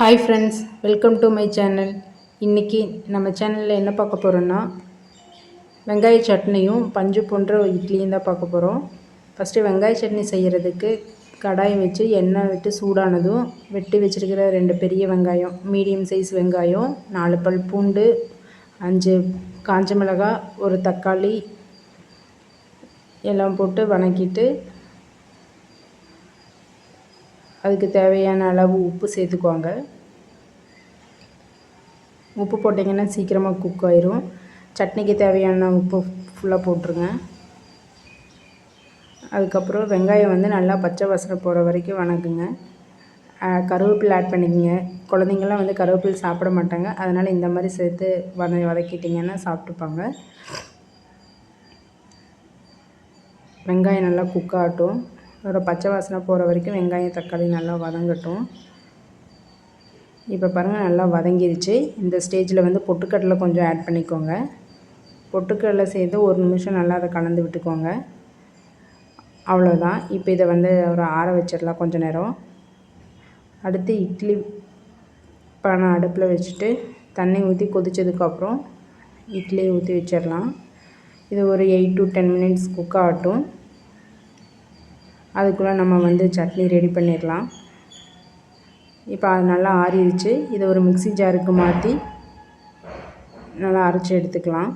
Hi friends welcome to my channel இன்றைக்கி நம்ம சேனலில் என்ன பார்க்க போகிறோன்னா வெங்காய சட்னியும் பஞ்சு போன்ற இட்லியும் தான் பார்க்க போகிறோம் ஃபஸ்ட்டு வெங்காய சட்னி செய்கிறதுக்கு கடாய் வச்சு எண்ணெய் விட்டு சூடானதும் வெட்டி வச்சுருக்கிற ரெண்டு பெரிய வெங்காயம் மீடியம் சைஸ் வெங்காயம் நாலு பல் பூண்டு அஞ்சு காஞ்ச மிளகாய் ஒரு தக்காளி எல்லாம் போட்டு வணக்கிட்டு அதுக்கு தேவையான அளவு உப்பு சேர்த்துக்குவாங்க. உப்பு போட்டிங்கன்னா சீக்கிரமாக குக் ஆயிரும். சட்னிக்கு தேவையான உப்பு ஃபுல்லாக போட்டுருங்க. அதுக்கப்புறம் வெங்காயம் வந்து நல்லா பச்சை வசனை போகிற வரைக்கும் வணக்குங்க கருவேப்பில் ஆட் பண்ணிக்கோங்க. குழந்தைங்கள்லாம் வந்து கருவேப்பில் சாப்பிட மாட்டாங்க. அதனால் இந்த மாதிரி சேர்த்து வத வதக்கிட்டிங்கன்னா சாப்பிட்டுப்பாங்க. வெங்காயம் நல்லா குக் ஆகட்டும். அதோடய பச்சை வாசனை போகிற வரைக்கும் வெங்காயம் தக்காளி நல்லா வதங்கட்டும். இப்போ பாருங்கள் நல்லா வதங்கிருச்சு. இந்த ஸ்டேஜில் வந்து பொட்டுக்கடலை கொஞ்சம் ஆட் பண்ணிக்கோங்க. பொட்டுக்கடலை சேர்த்து ஒரு நிமிஷம் நல்லா அதை கலந்து விட்டுக்கோங்க. அவ்வளோதான் இப்போ இதை வந்து ஒரு ஆற வச்சிடலாம் கொஞ்சம் நேரம். அடுத்து இட்லி பானை அடுப்பில் வச்சுட்டு தண்ணி ஊற்றி கொதித்ததுக்கப்புறம் இட்லியை ஊற்றி வச்சிடலாம். இது ஒரு eight to ten minutes cook ஆகட்டும். அதுக்குள்ளே நம்ம வந்து சட்னி ரெடி பண்ணிடலாம். இப்போ அது நல்லா ஆறிடுச்சு. இதை ஒரு மிக்சி ஜாருக்கு மாற்றி நல்லா அரைச்சி எடுத்துக்கலாம்.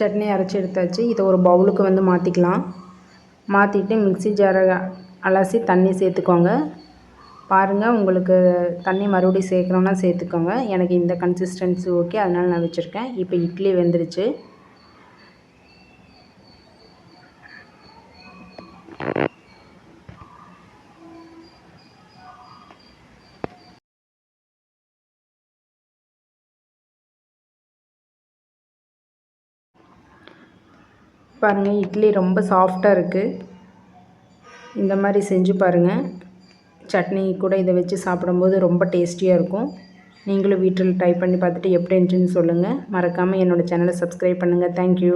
சட்னி அரைச்சி எடுத்தாச்சு. இதை ஒரு பவுலுக்கு வந்து மாற்றிக்கலாம் மாற்றிட்டு மிக்சி ஜாரை அலசி தண்ணி சேர்த்துக்கோங்க. பாருங்கள் உங்களுக்கு தண்ணி மறுபடியும் சேர்க்கணுன்னா சேர்த்துக்கோங்க. எனக்கு இந்த கன்சிஸ்டன்சி ஓகே அதனால் நான் வச்சுருக்கேன். இப்போ இட்லி வெந்துருச்சு. பாருங்கள் இட்லி ரொம்ப சாஃப்டாக இருக்குது இந்த மாதிரி செஞ்சு பாருங்கள் சட்னி கூட இதை வச்சு சாப்பிடும்போது ரொம்ப டேஸ்டியாக இருக்கும். நீங்களும் வீட்டில் ட்ரை பண்ணி பார்த்துட்டு எப்படி இருந்துச்சுன்னு சொல்லுங்கள் மறக்காமல் என்னோடய சேனலை சப்ஸ்கிரைப் பண்ணுங்கள் தேங்க்யூ